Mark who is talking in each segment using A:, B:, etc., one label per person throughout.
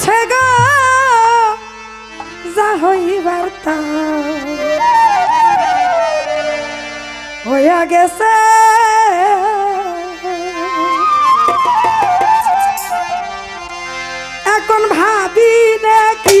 A: গেছে গো। যা হইবার তা। হইয়া গেছে। এখন ভাবি নাকি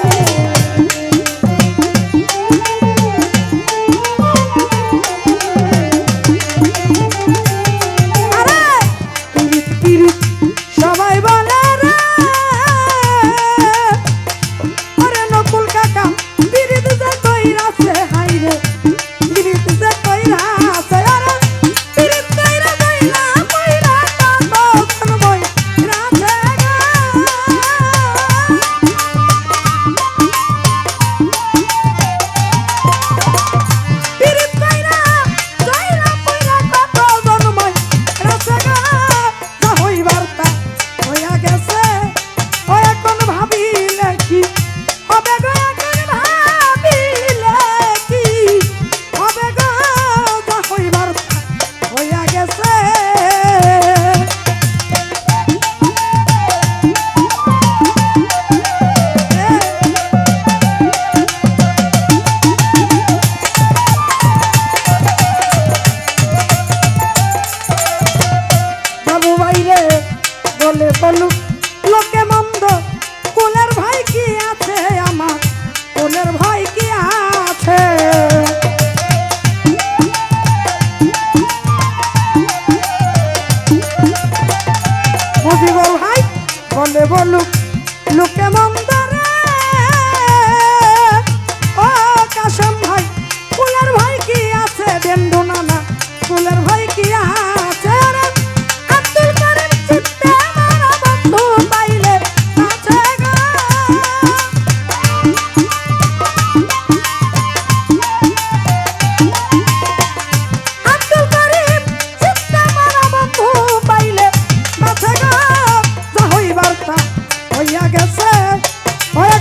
A: ওরে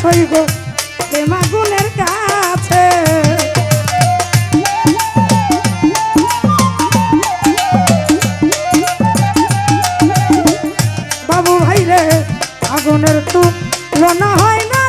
A: সইব হেমা কাছে। বাবু ভাইরে আগুনের আগুনের তুলনা হয় না।